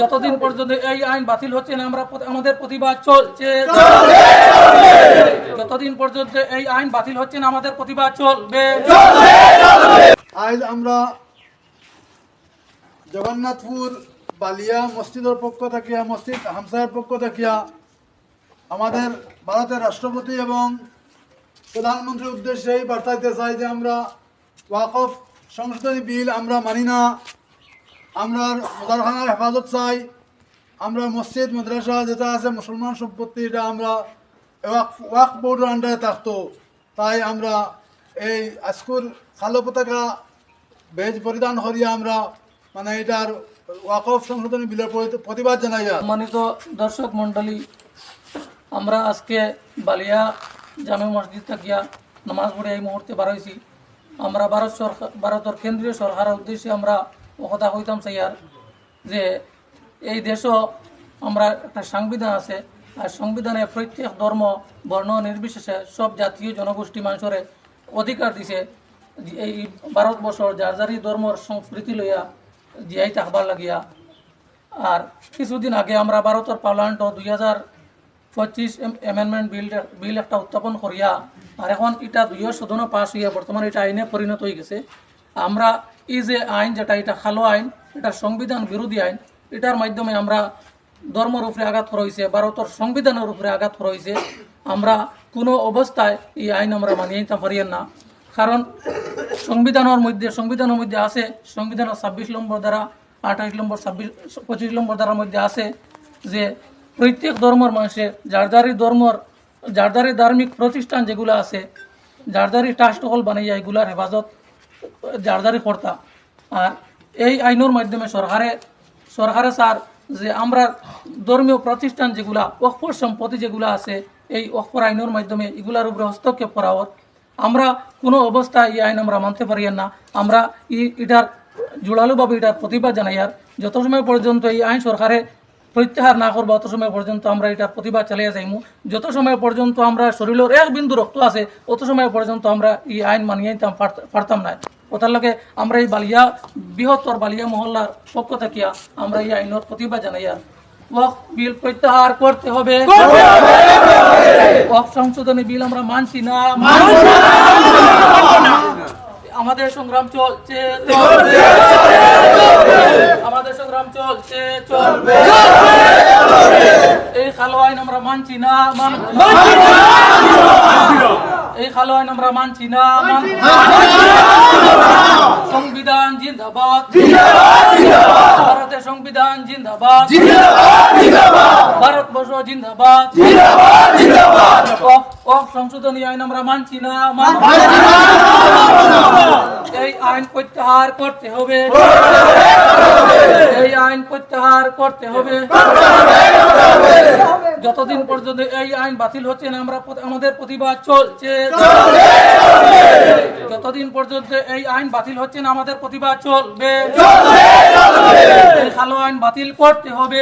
যতদিন পর্যন্ত এই আইন বাতিল হচ্ছে না, আমরা আমাদের প্রতিবাদ চলছে। যতদিন পর্যন্ত এই আইন বাতিল হচ্ছে না, আমাদের প্রতিবাদ চলবে। আজ আমরা জগন্নাথপুর বালিয়া মসজিদের পক্ষ থাকিয়া মসজিদ হামসায়ের পক্ষ থাকিয়া আমাদের ভারতের রাষ্ট্রপতি এবং প্রধানমন্ত্রীর উদ্দেশ্যে এই বার্তা দিতে চাই যে আমরা ওয়াকফ সংশোধনী বিল আমরা মানি না। আমরা মোদারখানার হেফাজত চাই। আমরা মসজিদ, মাদ্রাসা যেটা আছে, মুসলমান সম্পত্তি, এটা আমরা ওয়াক বোর্ডের আন্ডারে থাকতো। তাই আমরা এই আজকুর কালো পতাকা বেজ পরিধান করিয়া আমরা মানে এটার ওয়াকফ সংশোধনী বিলের প্রতি- প্রতিবাদ জানাই সম্মানিত দর্শক মণ্ডলী, আমরা আজকে বালিয়া জামে মসজিদ থাকিয়া নামাজ পড়ে এই মুহূর্তে বার হয়েছি আমরা ভারত সরকার ভারতের কেন্দ্রীয় সরকারের উদ্দেশ্যে আমরা কথা হইতাম চাইয়ার যে এই দেশও আমরা একটা সংবিধান আছে, আর সংবিধানে প্রত্যেক ধর্ম, বর্ণ নির্বিশেষে সব জাতীয় জনগোষ্ঠী মানুষের অধিকার দিছে। এই ভারতবর্ষর যার যারই ধর্মর সংস্কৃতি লইয়া জিয়াই থাকবার লাগিয়া। আর কিছুদিন আগে আমরা ভারতের পার্লামেন্ট দুই হাজার পঁচিশ অ্যামেন্ডমেন্ট বিল বিল একটা উত্থাপন করিয়া, আর এখন এটা দুইও সদনও পাস হইয়া বর্তমানে এটা আইনে পরিণত হয়ে গেছে। আমরা এই যে আইন যেটা, এটা খালো আইন, এটা সংবিধান বিরোধী আইন, এটার মাধ্যমে আমরা ধর্মের উপরে আঘাত করা হয়েছে, ভারতের সংবিধানের উপরে আঘাত করা হয়েছে, আমরা কোনো অবস্থায় এই আইন আমরা মানিয়ে নিতে পারি না। কারণ সংবিধানের মধ্যে সংবিধানের মধ্যে আছে, সংবিধানের ছাব্বিশ নম্বর দ্বারা আঠাশ নম্বর, ছাব্বিশ, পঁচিশ নম্বর দ্বারার মধ্যে আছে যে প্রত্যেক ধর্মের মানুষের, যার যারই ধর্মর, যার যারই ধার্মিক প্রতিষ্ঠান যেগুলো আছে, যার যারই ট্রাস্ট হল বানাইয়া এগুলার হেফাজত যারই কর্তা। আর এই আইনের মাধ্যমে সরকারে সরকারে স্যার, যে আমরা ধর্মীয় প্রতিষ্ঠান যেগুলা অক্ষর সম্পত্তি যেগুলো আছে, এই অক্ষর আইনের মাধ্যমে এগুলার উপরে হস্তক্ষেপ করা হোক। আমরা কোনো অবস্থায় এই আইন আমরা মানতে পারি না। আমরা ই- এটার জোরালোভাবে এটার প্রতিবাদ জানাই আর যত সময় পর্যন্ত এই আইন সরকারে প্রত্যাহার না করব, অত সময় পর্যন্ত আমরা এটা প্রতিবাদ চালিয়ে যাইমু। যত সময় পর্যন্ত আমরা শরীরের এক বিন্দু রক্ত আছে, অত সময় পর্যন্ত আমরা এই আইন মানিয়ে নিতাম পারতাম না। ওটার লগে আমরা এই বালিয়া, বৃহত্তর বালিয়া মহল্লার পক্ষ থাকিয়া আমরা এই আইনের প্রতিবাদ জানাই আর ওয়াক বিল প্রত্যাহার করতে হবে। ওয়াক সংশোধনী বিল আমরা মানছি না। আমাদের সংগ্রাম চলছে। এই খালো আইন আমরা মানছি এই খালো আইন আমরা মানছি না। সংবিধান জিন্দাবাদ ভারতের সংবিধান জিন্দাবাদ ভারতবর্ষ জিন্দাবাদ অফ- অফ সংশোধনী আইন আমরা মানছি না। এই আইন প্রত্যাহার করতে হবে। এই আইন প্রত্যাহার করতে হবে। যতদিন পর্যন্ত এই আইন বাতিল হচ্ছে না, আমরা আমাদের প্রতিবাদ চলছে। যতদিন পর্যন্ত এই আইন বাতিল হচ্ছে না, আমাদের প্রতিবাদ চলবে। এই কালো আইন বাতিল করতে হবে।